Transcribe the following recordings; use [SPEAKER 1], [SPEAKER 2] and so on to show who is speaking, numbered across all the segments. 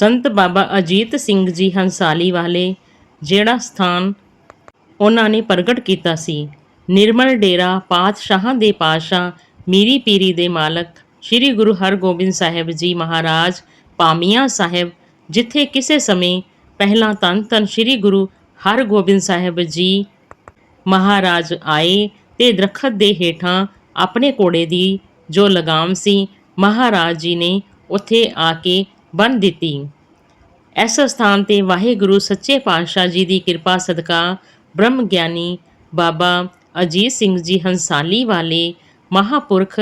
[SPEAKER 1] ਸੰਤ ਬਾਬਾ ਅਜੀਤ ਸਿੰਘ ਜੀ ਹੰਸਾਲੀ ਵਾਲੇ ਜਿਹੜਾ ਸਥਾਨ ਉਹਨਾਂ ਨੇ ਪ੍ਰਗਟ ਕੀਤਾ ਸੀ। ਨਿਰਮਲ ਡੇਰਾ ਪਾਤਸ਼ਾਹਾਂ ਦੇ ਪਾਤਸ਼ਾਹ ਮੀਰੀ ਪੀਰੀ ਦੇ ਮਾਲਕ ਸ੍ਰੀ ਗੁਰੂ ਹਰਗੋਬਿੰਦ ਸਾਹਿਬ ਜੀ ਮਹਾਰਾਜ ਪਾਮੀਆਂ ਸਾਹਿਬ, ਜਿੱਥੇ ਕਿਸੇ ਸਮੇਂ ਪਹਿਲਾਂ ਧੰਨ ਧੰਨ ਸ੍ਰੀ ਗੁਰੂ ਹਰਗੋਬਿੰਦ ਸਾਹਿਬ ਜੀ ਮਹਾਰਾਜ ਆਏ ਤੇ ਦਰਖਤ ਦੇ ਹੇਠਾਂ ਆਪਣੇ ਘੋੜੇ ਦੀ ਜੋ ਲਗਾਮ ਸੀ, ਮਹਾਰਾਜ ਜੀ ਨੇ ਉੱਥੇ ਆ ਕੇ ਬੰਨ ਦਿੱਤੀ। ਇਸ ਸਥਾਨ ਤੇ ਵਾਹਿਗੁਰੂ ਸੱਚੇ ਪਾਤਸ਼ਾਹ ਜੀ ਦੀ ਕਿਰਪਾ ਸਦਕਾ ਬ੍ਰਹਮ ਗਿਆਨੀ ਬਾਬਾ ਅਜੀਤ ਸਿੰਘ ਜੀ ਹੰਸਾਲੀ ਵਾਲੇ ਮਹਾਪੁਰਖ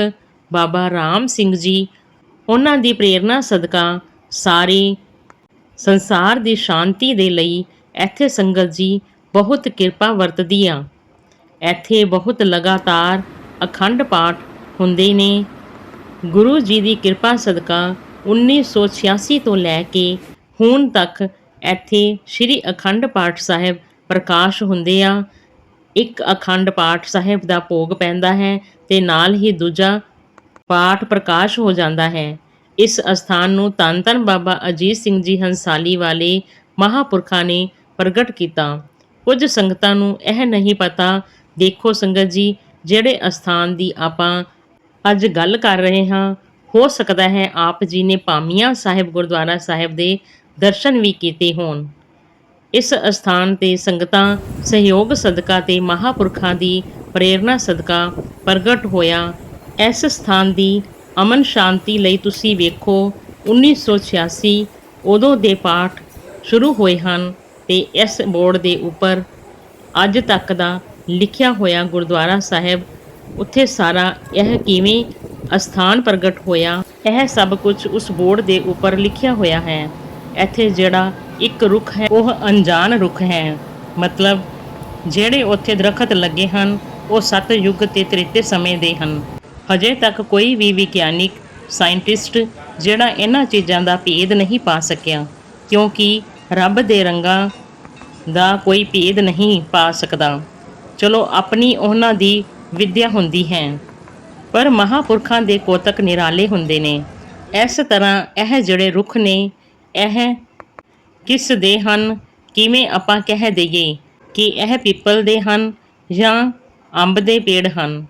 [SPEAKER 1] ਬਾਬਾ ਰਾਮ ਸਿੰਘ ਜੀ, ਉਹਨਾਂ ਦੀ ਪ੍ਰੇਰਣਾ ਸਦਕਾ ਸਾਰੇ ਸੰਸਾਰ ਦੀ ਸ਼ਾਂਤੀ ਦੇ ਲਈ ਇੱਥੇ ਸੰਗਤ ਜੀ ਬਹੁਤ ਕਿਰਪਾ ਵਰਤਦੀ ਆ ਇੱਥੇ ਬਹੁਤ ਲਗਾਤਾਰ ਅਖੰਡ ਪਾਠ ਹੁੰਦੇ ਨੇ। ਗੁਰੂ ਜੀ ਦੀ ਕਿਰਪਾ ਸਦਕਾ 1986 ਤੋਂ ਲੈ ਕੇ ਹੁਣ ਤੱਕ ਇੱਥੇ ਸ੍ਰੀ ਅਖੰਡ ਪਾਠ ਸਾਹਿਬ ਪ੍ਰਕਾਸ਼ ਹੁੰਦੇ ਆ। ਇੱਕ ਅਖੰਡ ਪਾਠ ਸਾਹਿਬ ਦਾ ਭੋਗ ਪੈਂਦਾ ਹੈ ਤੇ ਨਾਲ ਹੀ ਦੂਜਾ ਪਾਠ ਪ੍ਰਕਾਸ਼ ਹੋ ਜਾਂਦਾ ਹੈ। ਇਸ ਅਸਥਾਨ ਨੂੰ ਤਨ ਧੰਨ ਬਾਬਾ ਅਜੀਤ ਸਿੰਘ ਜੀ ਹੰਸਾਲੀ ਵਾਲੇ ਮਹਾਪੁਰਖਾਂ ਨੇ ਪ੍ਰਗਟ ਕੀਤਾ। ਕੁਝ ਸੰਗਤਾਂ ਨੂੰ ਇਹ ਨਹੀਂ ਪਤਾ, ਦੇਖੋ ਸੰਗਤ ਜੀ, ਜਿਹੜੇ ਅਸਥਾਨ ਦੀ ਆਪਾਂ ਅੱਜ ਗੱਲ ਕਰ ਰਹੇ ਹਾਂ ਹੋ ਸਕਦਾ ਹੈ ਆਪ ਜੀ ਨੇ ਪਾਮੀਆਂ ਸਾਹਿਬ, ਗੁਰਦੁਆਰਾ ਸਾਹਿਬ ਦੇ ਦਰਸ਼ਨ ਵੀ ਕੀਤੇ ਹੋਣ। ਇਸ ਅਸਥਾਨ ਤੇ ਸੰਗਤਾਂ, ਸਹਿਯੋਗ ਸਦਕਾ ਤੇ ਮਹਾਪੁਰਖਾਂ ਦੀ ਪ੍ਰੇਰਣਾ ਸਦਕਾ ਪ੍ਰਗਟ ਹੋਇਆ। ਇਸ ਸਥਾਨ ਦੀ ਅਮਨ ਸ਼ਾਂਤੀ ਲਈ ਤੁਸੀਂ ਵੇਖੋ 1986 ਉਦੋਂ ਦੇ ਪਾਠ ਸ਼ੁਰੂ ਹੋਏ ਹਨ ਤੇ ਇਸ ਬੋਰਡ ਦੇ ਉੱਪਰ ਅੱਜ ਤੱਕ ਦਾ ਲਿਖਿਆ ਹੋਇਆ ਗੁਰਦੁਆਰਾ ਸਾਹਿਬ, ਉੱਥੇ ਸਾਰਾ ਇਹ ਕਿਵੇਂ ਅਸਥਾਨ ਪ੍ਰਗਟ ਹੋਇਆ। ਇਹ ਸਭ ਕੁਝ ਉਸ ਬੋਰਡ ਦੇ ਉੱਪਰ ਲਿਖਿਆ ਹੋਇਆ ਹੈ। ਇੱਥੇ ਜਿਹੜਾ ਇੱਕ ਰੁੱਖ ਹੈ, ਉਹ ਅਣਜਾਣ ਰੁੱਖ ਹੈ। ਮਤਲਬ, ਜਿਹੜੇ ਉੱਥੇ ਦਰਖਤ ਲੱਗੇ ਹਨ, ਉਹ ਸੱਤ ਯੁੱਗ ਤੇ ਤ੍ਰੇਤੇ ਸਮੇਂ ਦੇ ਹਨ। ਹਜੇ ਤੱਕ ਕੋਈ ਵੀ ਵਿਗਿਆਨਿਕ ਸਾਇੰਟਿਸਟ ਜਿਹੜਾ ਇਹਨਾਂ ਚੀਜ਼ਾਂ ਦਾ ਭੇਦ ਨਹੀਂ ਪਾ ਸਕਿਆ, ਕਿਉਂਕਿ ਰੱਬ ਦੇ ਰੰਗਾਂ ਦਾ ਕੋਈ ਭੇਦ ਨਹੀਂ ਪਾ ਸਕਦਾ। ਚਲੋ, ਆਪਣੀ ਉਹਨਾਂ ਦੀ ਵਿਦਿਆ ਹੁੰਦੀ ਹੈ। ਪਰ ਮਹਾਪੁਰਖਾਂ ਦੇ ਕੋਤਕ ਨਿਰਾਲੇ ਹੁੰਦੇ ਨੇ। ਇਸ ਤਰ੍ਹਾਂ ਇਹ ਜਿਹੜੇ ਰੁੱਖ ਨੇ, ਇਹ ਕਿਸ ਦੇ ਹਨ? ਕਿਵੇਂ ਆਪਾਂ ਕਹਿ ਦਈਏ ਕਿ ਇਹ ਪੀਪਲ ਦੇ ਹਨ ਜਾਂ ਅੰਬ ਦੇ ਪੇੜ ਹਨ?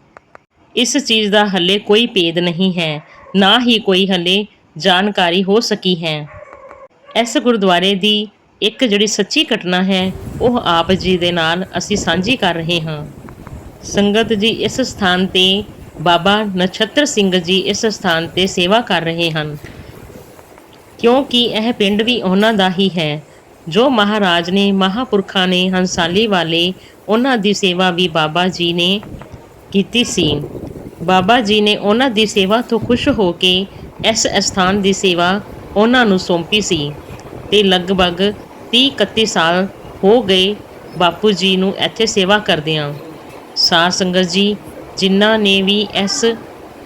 [SPEAKER 1] ਇਸ ਚੀਜ਼ ਦਾ ਹੱਲੇ ਕੋਈ ਭੇਦ ਨਹੀਂ ਹੈ, ਨਾ ਹੀ ਕੋਈ ਹੱਲੇ ਜਾਣਕਾਰੀ ਹੋ ਸਕੀ ਹੈ। ਇਸ ਗੁਰਦੁਆਰੇ ਦੀ ਇੱਕ ਜਿਹੜੀ ਸੱਚੀ ਘਟਨਾ ਹੈ, ਉਹ ਆਪ ਜੀ ਦੇ ਨਾਲ ਅਸੀਂ ਸਾਂਝੀ ਕਰ ਰਹੇ ਹਾਂ। ਸੰਗਤ ਜੀ ਇਸ ਸਥਾਨ ਤੇ ਬਾਬਾ ਨਛੱਤਰ ਸਿੰਘ ਜੀ ਇਸ ਸਥਾਨ ਤੇ ਸੇਵਾ ਕਰ ਰਹੇ ਹਨ। ਕਿਉਂਕਿ ਇਹ ਪਿੰਡ ਵੀ ਉਹਨਾਂ ਦਾ ਹੀ ਹੈ। ਜੋ ਮਹਾਰਾਜ ਨੇ, ਮਹਾਪੁਰਖਾਂ ਨੇ, ਹੰਸਾਲੀ ਵਾਲੇ ਉਹਨਾਂ ਦੀ ਸੇਵਾ ਵੀ ਬਾਬਾ ਜੀ ਨੇ ਕੀਤੀ ਸੀ। ਬਾਬਾ ਜੀ ਨੇ ਉਹਨਾਂ ਦੀ ਸੇਵਾ ਤੋਂ ਖੁਸ਼ ਹੋ ਕੇ ਇਸ ਸਥਾਨ ਦੀ ਸੇਵਾ ਉਹਨਾਂ ਨੂੰ ਸੌਂਪੀ ਸੀ ਤੇ ਲਗਭਗ 30 31 ਸਾਲ ਹੋ ਗਏ ਬਾਪੂ ਜੀ ਨੂੰ ਇੱਥੇ ਸੇਵਾ ਕਰਦਿਆਂ। ਸਾਧ ਸੰਗਤ ਜੀ ਜਿਨ੍ਹਾਂ ਨੇ ਵੀ ਇਸ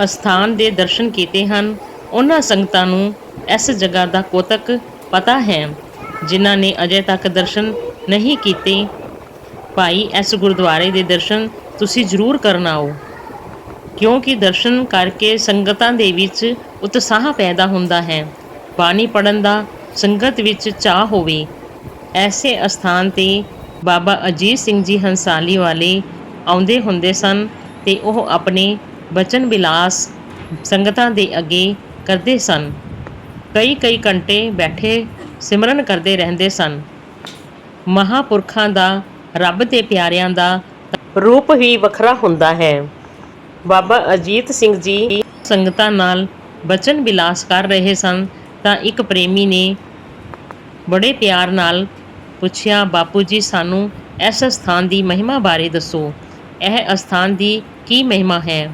[SPEAKER 1] ਅਸਥਾਨ ਦੇ ਦਰਸ਼ਨ ਕੀਤੇ ਹਨ, ਉਹਨਾਂ ਸੰਗਤਾਂ ਨੂੰ ਇਸ ਜਗ੍ਹਾ ਦਾ ਕੋਤਕ ਪਤਾ ਹੈ, ਜਿਨ੍ਹਾਂ ਨੇ ਅਜੇ ਤੱਕ ਦਰਸ਼ਨ ਨਹੀਂ ਕੀਤੇ। ਭਾਈ, ਇਸ ਗੁਰਦੁਆਰੇ ਦੇ ਦਰਸ਼ਨ ਤੁਸੀਂ ਜ਼ਰੂਰ ਕਰਨ ਆਓ, ਕਿਉਂਕਿ ਦਰਸ਼ਨ ਕਰਕੇ ਸੰਗਤਾਂ ਦੇ ਵਿੱਚ ਉਤਸ਼ਾਹ ਪੈਦਾ ਹੁੰਦਾ ਹੈ। ਬਾਣੀ ਪੜਨ ਦਾ ਸੰਗਤ ਵਿੱਚ ਚਾਹ ਹੋਵੇ। ਐਸੇ ਅਸਥਾਨ ਤੇ ਬਾਬਾ ਅਜੀਤ ਸਿੰਘ ਜੀ ਹੰਸਾਲੀ ਵਾਲੇ ਆਉਂਦੇ ਹੁੰਦੇ ਸਨ ਤੇ ਉਹ ਆਪਣੇ ਬਚਨ ਵਿਲਾਸ ਸੰਗਤਾਂ ਦੇ ਅੱਗੇ ਕਰਦੇ ਸਨ। ਕਈ ਕਈ ਘੰਟੇ ਬੈਠੇ ਸਿਮਰਨ ਕਰਦੇ ਰਹਿੰਦੇ ਸਨ। ਮਹਾਪੁਰਖਾਂ ਦਾ, ਰੱਬ ਦੇ ਪਿਆਰਿਆਂ ਦਾ ਰੂਪ ਹੀ ਵੱਖਰਾ ਹੁੰਦਾ ਹੈ। ਬਾਬਾ ਅਜੀਤ ਸਿੰਘ ਜੀ ਸੰਗਤਾਂ ਨਾਲ ਬਚਨ ਵਿਲਾਸ ਕਰ ਰਹੇ ਸਨ ਤਾਂ ਇੱਕ ਪ੍ਰੇਮੀ ਨੇ ਬੜੇ ਪਿਆਰ ਨਾਲ ਪੁੱਛਿਆ, ਬਾਪੂ ਜੀ, ਸਾਨੂੰ ਇਸ ਸਥਾਨ ਦੀ ਮਹਿਮਾ ਬਾਰੇ ਦੱਸੋ। ਇਹ ਅਸਥਾਨ ਦੀ ਕੀ ਮਹਿਮਾ ਹੈ?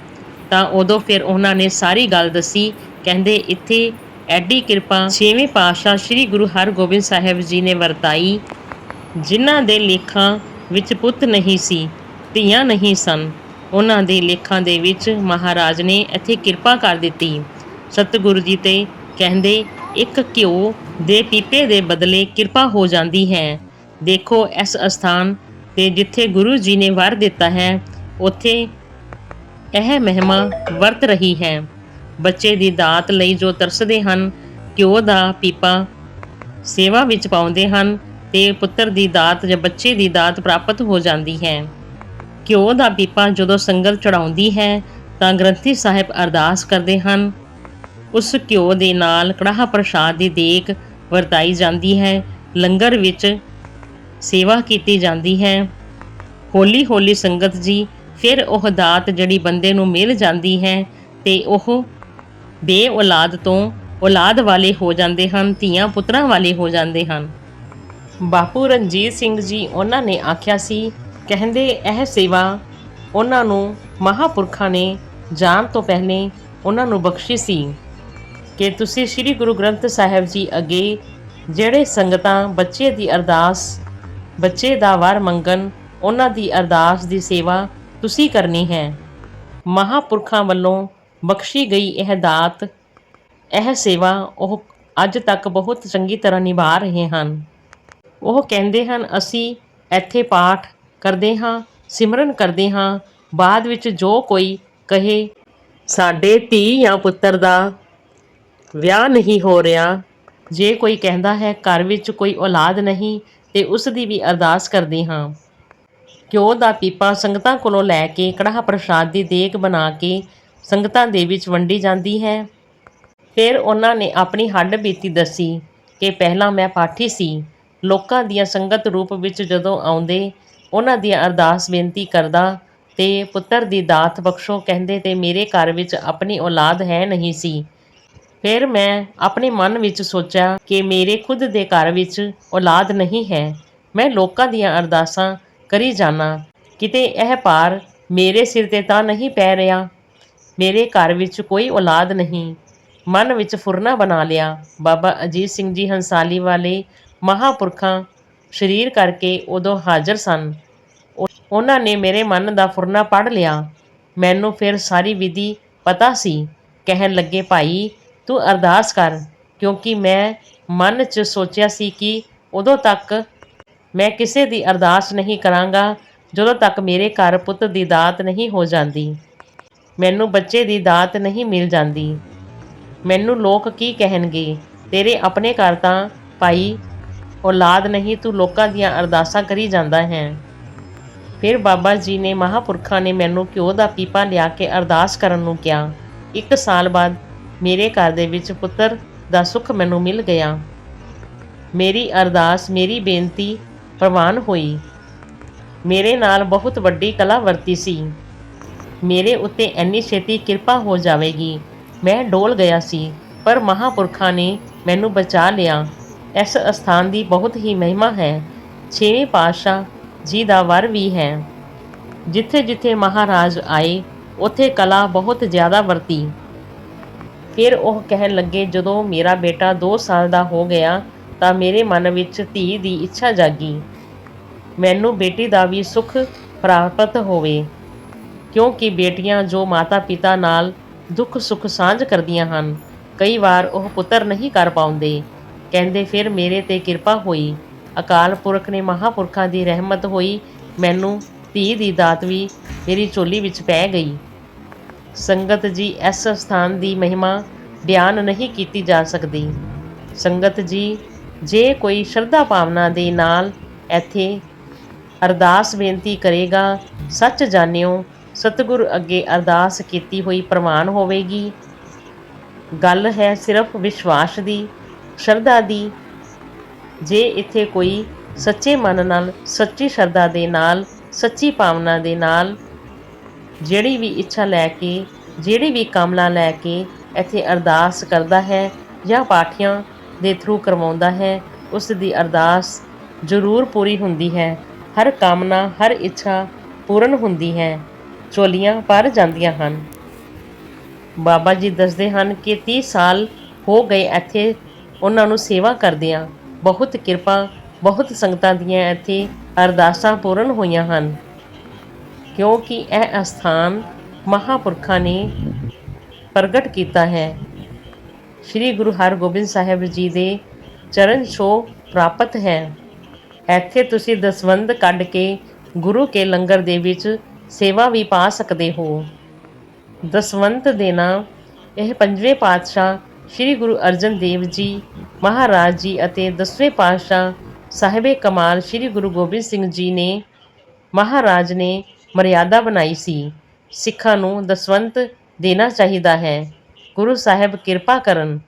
[SPEAKER 1] ਤਾਂ ਉਦੋਂ ਫਿਰ ਉਹਨਾਂ ਨੇ ਸਾਰੀ ਗੱਲ ਦੱਸੀ। ਕਹਿੰਦੇ, ਇੱਥੇ ਐਡੀ ਕਿਰਪਾ, ਛੇਵੇਂ ਪਾਤਸ਼ਾਹ ਸ੍ਰੀ ਗੁਰੂ ਹਰਗੋਬਿੰਦ ਸਾਹਿਬ ਜੀ ਨੇ ਵਰਤਾਈ, ਜਿਨ੍ਹਾਂ ਦੇ ਲੇਖਾਂ ਵਿੱਚ ਪੁੱਤ ਨਹੀਂ ਸੀ, ਧੀਆਂ ਨਹੀਂ ਸਨ। ਉਹਨਾਂ ਦੇ ਲੇਖਾਂ ਦੇ ਵਿੱਚ ਮਹਾਰਾਜ ਨੇ ਇੱਥੇ ਕਿਰਪਾ ਕਰ ਦਿੱਤੀ। ਸਤਿਗੁਰੂ ਜੀ ਤੇ ਕਹਿੰਦੇ, ਇੱਕ ਘਿਓ ਦੇ ਪੀਪੇ ਦੇ ਬਦਲੇ ਕਿਰਪਾ ਹੋ ਜਾਂਦੀ ਹੈ। ਦੇਖੋ ਇਸ ਅਸਥਾਨ ਤੇ ਜਿੱਥੇ ਗੁਰੂ ਜੀ ਨੇ ਵਰ ਦਿੱਤਾ ਹੈ, ਉੱਥੇ ਇਹ ਮਹਿਮਾ ਵਰਤ ਰਹੀ ਹੈ। ਬੱਚੇ ਦੀ ਦਾਤ ਲਈ ਜੋ ਤਰਸਦੇ ਹਨ ਘਿਓ ਦਾ ਪੀਪਾ ਸੇਵਾ ਵਿੱਚ ਪਾਉਂਦੇ ਹਨ ਤੇ ਪੁੱਤਰ ਦੀ ਦਾਤ ਜਾਂ ਬੱਚੇ ਦੀ ਦਾਤ ਪ੍ਰਾਪਤ ਹੋ ਜਾਂਦੀ ਹੈ। ਘਿਓ ਦਾ ਪੀਪਾ ਜਦੋਂ ਸੰਗਤ ਚੜਾਉਂਦੀ ਹੈ, ਤਾਂ ਗ੍ਰੰਥੀ ਸਾਹਿਬ ਅਰਦਾਸ ਕਰਦੇ ਹਨ। ਉਸ ਘਿਓ ਦੇ ਨਾਲ ਕੜਾਹ ਪ੍ਰਸ਼ਾਦ ਦੀ ਦੇਗ ਵਰਤਾਈ ਜਾਂਦੀ ਹੈ, ਲੰਗਰ ਵਿੱਚ ਸੇਵਾ ਕੀਤੀ ਜਾਂਦੀ ਹੈ। ਹੌਲੀ ਹੌਲੀ ਸੰਗਤ ਜੀ ਫਿਰ ਉਹ ਦਾਤ ਜਿਹੜੀ ਬੰਦੇ ਨੂੰ ਮਿਲ ਜਾਂਦੀ ਹੈ ਤੇ ਉਹ ਬੇ ਔਲਾਦ ਤੋਂ ਔਲਾਦ ਵਾਲੇ ਹੋ ਜਾਂਦੇ ਹਨ, ਧੀਆਂ ਪੁੱਤਰਾਂ ਵਾਲੇ ਹੋ ਜਾਂਦੇ ਹਨ। ਬਾਪੂ ਰਣਜੀਤ ਸਿੰਘ ਜੀ ਉਹਨਾਂ ਨੇ ਆਖਿਆ ਸੀ, ਕਹਿੰਦੇ ਇਹ ਸੇਵਾ ਉਹਨਾਂ ਨੂੰ ਮਹਾਪੁਰਖਾਂ ਨੇ ਜਾਣ ਤੋਂ ਪਹਿਲੇ ਉਹਨਾਂ ਨੂੰ ਬਖਸ਼ੀ ਸੀ। ਕਿ ਤੁਸੀਂ ਸ੍ਰੀ ਗੁਰੂ ਗ੍ਰੰਥ ਸਾਹਿਬ ਜੀ ਅੱਗੇ ਜਿਹੜੇ ਸੰਗਤਾਂ ਬੱਚੇ ਦੀ ਅਰਦਾਸ, ਬੱਚੇ ਦਾ ਵਰ ਮੰਗਣ, ਉਹਨਾਂ ਦੀ ਅਰਦਾਸ ਦੀ ਸੇਵਾ ਤੁਸੀਂ ਕਰਨੀ ਹੈ। ਮਹਾਪੁਰਖਾਂ ਵੱਲੋਂ ਬਖਸ਼ੀ ਗਈ ਇਹ ਦਾਤ, ਇਹ ਸੇਵਾ ਉਹ ਅੱਜ ਤੱਕ ਬਹੁਤ ਚੰਗੀ ਤਰ੍ਹਾਂ ਨਿਭਾ ਰਹੇ ਹਨ। ਉਹ ਕਹਿੰਦੇ ਹਨ, ਅਸੀਂ ਇੱਥੇ ਪਾਠ ਕਰਦੇ ਹਾਂ, ਸਿਮਰਨ ਕਰਦੇ ਹਾਂ, ਬਾਅਦ ਵਿੱਚ ਜੋ ਕੋਈ ਕਹੇ, ਸਾਡੇ ਧੀ ਜਾਂ ਪੁੱਤਰ ਦਾ ਵਿਆਹ ਨਹੀਂ ਹੋ ਰਿਹਾ। ਜੇ ਕੋਈ ਕਹਿੰਦਾ ਹੈ, ਘਰ ਵਿੱਚ ਕੋਈ ਔਲਾਦ ਨਹੀਂ, ਤੇ ਉਸ ਦੀ ਵੀ ਅਰਦਾਸ ਕਰਦੇ ਹਾਂ। ਘਿਓ ਦਾ ਪੀਪਾ ਸੰਗਤਾਂ ਕੋਲੋਂ ਲੈ ਕੇ ਕੜਾਹ ਪ੍ਰਸ਼ਾਦ ਦੀ ਦੇਗ ਬਣਾ ਕੇ ਸੰਗਤਾਂ ਦੇ ਵਿੱਚ ਵੰਡੀ ਜਾਂਦੀ ਹੈ। ਫਿਰ ਉਹਨਾਂ ਨੇ ਆਪਣੀ ਹੱਡ ਬੀਤੀ ਦੱਸੀ ਕਿ ਪਹਿਲਾਂ ਮੈਂ ਪਾਠੀ ਸੀ। ਲੋਕਾਂ ਦੀਆਂ ਸੰਗਤ ਰੂਪ ਵਿੱਚ ਜਦੋਂ ਆਉਂਦੇ, ਉਹਨਾਂ ਦੀ ਅਰਦਾਸ ਬੇਨਤੀ ਕਰਦਾ ਤੇ ਪੁੱਤਰ ਦੀ ਦਾਤ ਬਖਸ਼ੋ ਕਹਿੰਦੇ ਤੇ ਮੇਰੇ ਘਰ ਵਿੱਚ ਆਪਣੀ ਔਲਾਦ ਹੈ ਨਹੀਂ ਸੀ। ਫਿਰ ਮੈਂ ਆਪਣੇ ਮਨ ਵਿੱਚ ਸੋਚਿਆ ਕਿ ਮੇਰੇ ਖੁਦ ਦੇ ਘਰ ਵਿੱਚ ਔਲਾਦ ਨਹੀਂ ਹੈ। ਮੈਂ ਲੋਕਾਂ ਦੀਆਂ ਅਰਦਾਸਾਂ ਕਰੀ ਜਾਣਾ ਕਿਤੇ ਇਹ ਭਾਰ ਮੇਰੇ ਸਿਰ ਤੇ ਤਾਂ ਨਹੀਂ ਪੈ ਰਿਹਾ। ਮੇਰੇ ਘਰ ਵਿੱਚ ਕੋਈ ਔਲਾਦ ਨਹੀਂ। ਮਨ ਵਿੱਚ ਫੁਰਨਾ ਬਣਾ ਲਿਆ। ਬਾਬਾ ਅਜੀਤ ਸਿੰਘ ਜੀ ਹੰਸਾਲੀ ਵਾਲੇ ਮਹਾਪੁਰਖਾਂ ਸ਼ਰੀਰ ਕਰਕੇ ਉਦੋਂ ਹਾਜ਼ਰ ਸਨ। ਉਹ- ਉਹਨਾਂ ਨੇ ਮੇਰੇ ਮਨ ਦਾ ਫੁਰਨਾ ਪੜ ਲਿਆ। ਮੈਨੂੰ ਫਿਰ ਸਾਰੀ ਵਿਧੀ ਪਤਾ ਸੀ। ਕਹਿਣ ਲੱਗੇ, ਭਾਈ, ਤੂੰ ਅਰਦਾਸ ਕਰ, ਕਿਉਂਕਿ ਮੈਂ ਮਨ 'ਚ ਸੋਚਿਆ ਸੀ ਕਿ ਉਦੋਂ ਤੱਕ ਮੈਂ ਕਿਸੇ ਦੀ ਅਰਦਾਸ ਨਹੀਂ ਕਰਾਂਗਾ, ਜਦੋਂ ਤੱਕ ਮੇਰੇ ਘਰ ਪੁੱਤ ਦੀ ਦਾਤ ਨਹੀਂ ਹੋ ਜਾਂਦੀ। ਮੈਨੂੰ ਬੱਚੇ ਦੀ ਦਾਤ ਨਹੀਂ ਮਿਲ ਜਾਂਦੀ। ਮੈਨੂੰ ਲੋਕ ਕੀ ਕਹਿਣਗੇ? ਤੇਰੇ ਆਪਣੇ ਘਰ ਤਾਂ ਭਾਈ ਔਲਾਦ ਨਹੀਂ, ਤੂੰ ਲੋਕਾਂ ਦੀਆਂ ਅਰਦਾਸਾਂ ਕਰੀ ਜਾਂਦਾ ਹੈ। ਫਿਰ ਬਾਬਾ ਜੀ ਨੇ ਮਹਾਪੁਰਖਾਂ ਨੇ ਮੈਨੂੰ ਘਿਓ ਦਾ ਪੀਪਾ ਲਿਆ ਕੇ ਅਰਦਾਸ ਕਰਨ ਨੂੰ ਕਿਹਾ। ਇੱਕ ਸਾਲ ਬਾਅਦ ਮੇਰੇ ਘਰ ਦੇ ਵਿੱਚ ਪੁੱਤਰ ਦਾ ਸੁੱਖ ਮੈਨੂੰ ਮਿਲ ਗਿਆ। ਮੇਰੀ ਅਰਦਾਸ, ਮੇਰੀ ਬੇਨਤੀ ਪ੍ਰਵਾਨ ਹੋਈ। ਮੇਰੇ ਨਾਲ ਬਹੁਤ ਵੱਡੀ ਕਲਾ ਵਰਤੀ ਸੀ। ਮੇਰੇ ਉੱਤੇ ਇੰਨੀ ਛੇਤੀ ਕਿਰਪਾ ਹੋ ਜਾਵੇਗੀ। ਮੈਂ ਡੋਲ ਗਿਆ ਸੀ, ਪਰ ਮਹਾਪੁਰਖਾਂ ਨੇ ਮੈਨੂੰ ਬਚਾ ਲਿਆ। ਇਸ ਅਸਥਾਨ ਦੀ ਬਹੁਤ ਹੀ ਮਹਿਮਾ ਹੈ। ਛੇਵੇਂ ਪਾਤਸ਼ਾਹ ਜੀ ਦਾ ਵਰ ਵੀ ਹੈ। ਜਿੱਥੇ ਜਿੱਥੇ ਮਹਾਰਾਜ ਆਏ, ਉੱਥੇ ਕਲਾ ਬਹੁਤ ਜ਼ਿਆਦਾ ਵਰਤੀ। ਫਿਰ ਉਹ ਕਹਿਣ ਲੱਗੇ, ਜਦੋਂ ਮੇਰਾ ਬੇਟਾ 2 ਸਾਲ ਦਾ ਹੋ ਗਿਆ ਤਾਂ ਮੇਰੇ ਮਨ ਵਿੱਚ ਧੀ ਦੀ ਇੱਛਾ ਜਾਗੀ। ਮੈਨੂੰ ਬੇਟੀ ਦਾ ਵੀ ਸੁਖ ਪ੍ਰਾਪਤ ਹੋਵੇ, ਕਿਉਂਕਿ ਬੇਟੀਆਂ ਜੋ ਮਾਤਾ-ਪਿਤਾ ਨਾਲ ਦੁੱਖ ਸੁੱਖ ਸਾਂਝ ਕਰਦੀਆਂ ਹਨ, ਕਈ ਵਾਰ ਉਹ ਪੁੱਤਰ ਨਹੀਂ ਕਰ ਪਾਉਂਦੇ। ਕਹਿੰਦੇ, ਫਿਰ ਮੇਰੇ ਤੇ ਕਿਰਪਾ ਹੋਈ। ਅਕਾਲ ਪੁਰਖ ਨੇ ਮਹਾਪੁਰਖਾਂ ਦੀ ਰਹਿਮਤ ਹੋਈ। ਮੈਨੂੰ ਧੀ ਦੀ ਦਾਤ ਵੀ ਮੇਰੀ ਝੋਲੀ ਵਿੱਚ ਪੈ ਗਈ। ਸੰਗਤ ਜੀ, ਇਸ ਸਥਾਨ ਦੀ ਮਹਿਮਾ ਬਿਆਨ ਨਹੀਂ ਕੀਤੀ ਜਾ ਸਕਦੀ। ਸੰਗਤ ਜੀ ਜੇ ਕੋਈ ਸ਼ਰਧਾ ਭਾਵਨਾ ਦੇ ਨਾਲ ਇੱਥੇ ਅਰਦਾਸ ਬੇਨਤੀ ਕਰੇਗਾ, ਸੱਚ ਜਾਣਿਓ, ਸਤਿਗੁਰ ਅੱਗੇ ਅਰਦਾਸ ਕੀਤੀ ਹੋਈ ਪ੍ਰਮਾਣ ਹੋਵੇਗੀ। ਗੱਲ ਹੈ ਸਿਰਫ ਵਿਸ਼ਵਾਸ ਦੀ, ਸ਼ਰਧਾ ਦੀ। ਜੇ ਇੱਥੇ ਕੋਈ ਸੱਚੇ ਮਨ ਨਾਲ, ਸੱਚੀ ਸ਼ਰਧਾ ਦੇ ਨਾਲ, ਸੱਚੀ ਭਾਵਨਾ ਦੇ ਨਾਲ ਜਿਹੜੀ ਵੀ ਇੱਛਾ ਲੈ ਕੇ, ਜਿਹੜੀ ਵੀ ਕਾਮਨਾ ਲੈ ਕੇ ਇੱਥੇ ਅਰਦਾਸ ਕਰਦਾ ਹੈ, ਜਾਂ ਪਾਠੀਆਂ ਦੇ ਥਰੂ ਕਰਵਾਉਂਦਾ ਹੈ, ਉਸ ਦੀ ਅਰਦਾਸ ਜ਼ਰੂਰ ਪੂਰੀ ਹੁੰਦੀ ਹੈ। ਹਰ ਕਾਮਨਾ, ਹਰ ਇੱਛਾ ਪੂਰਨ ਹੁੰਦੀ ਹੈ। ਚੋਲੀਆਂ ਭਰ ਜਾਂਦੀਆਂ ਹਨ। ਬਾਬਾ ਜੀ ਦੱਸਦੇ ਹਨ ਕਿ 30 ਸਾਲ ਹੋ ਗਏ ਇੱਥੇ ਉਹਨਾਂ ਨੂੰ ਸੇਵਾ ਕਰਦਿਆਂ। ਬਹੁਤ ਕਿਰਪਾ, ਬਹੁਤ ਸੰਗਤਾਂ ਦੀਆਂ ਇੱਥੇ ਅਰਦਾਸਾਂ ਪੂਰਨ ਹੋਈਆਂ ਹਨ। ਕਿਉਂਕਿ ਇਹ ਅਸਥਾਨ ਮਹਾਪੁਰਖਾਂ ਨੇ ਪ੍ਰਗਟ ਕੀਤਾ ਹੈ। ਸ੍ਰੀ ਗੁਰੂ ਹਰਗੋਬਿੰਦ ਸਾਹਿਬ ਜੀ ਦੇ ਚਰਨ ਛੋਹ ਪ੍ਰਾਪਤ ਹੈ। ਇੱਥੇ ਤੁਸੀਂ ਦਸਵੰਧ ਕੱਢ ਕੇ ਗੁਰੂ ਕੇ ਲੰਗਰ ਦੇ ਵਿੱਚ ਸੇਵਾ ਵੀ ਪਾ ਸਕਦੇ ਹੋ। ਦਸਵੰਤ ਦੇਣਾ ਇਹ ਪੰਜਵੇਂ ਪਾਤਸ਼ਾਹ ਸ੍ਰੀ ਗੁਰੂ ਅਰਜਨ ਦੇਵ ਜੀ, ਮਹਾਰਾਜ ਜੀ ਅਤੇ ਦਸਵੇਂ ਪਾਤਸ਼ਾਹ ਸਾਹਿਬੇ ਕਮਾਲ ਸ੍ਰੀ ਗੁਰੂ ਗੋਬਿੰਦ ਸਿੰਘ ਜੀ ਨੇ ਮਹਾਰਾਜ ਨੇ ਮਰਿਆਦਾ ਬਣਾਈ ਸੀ। ਸਿੱਖਾਂ ਨੂੰ ਦਸਵੰਤ ਦੇਣਾ ਚਾਹੀਦਾ ਹੈ। ਗੁਰੂ ਸਾਹਿਬ ਕਿਰਪਾ ਕਰਨ।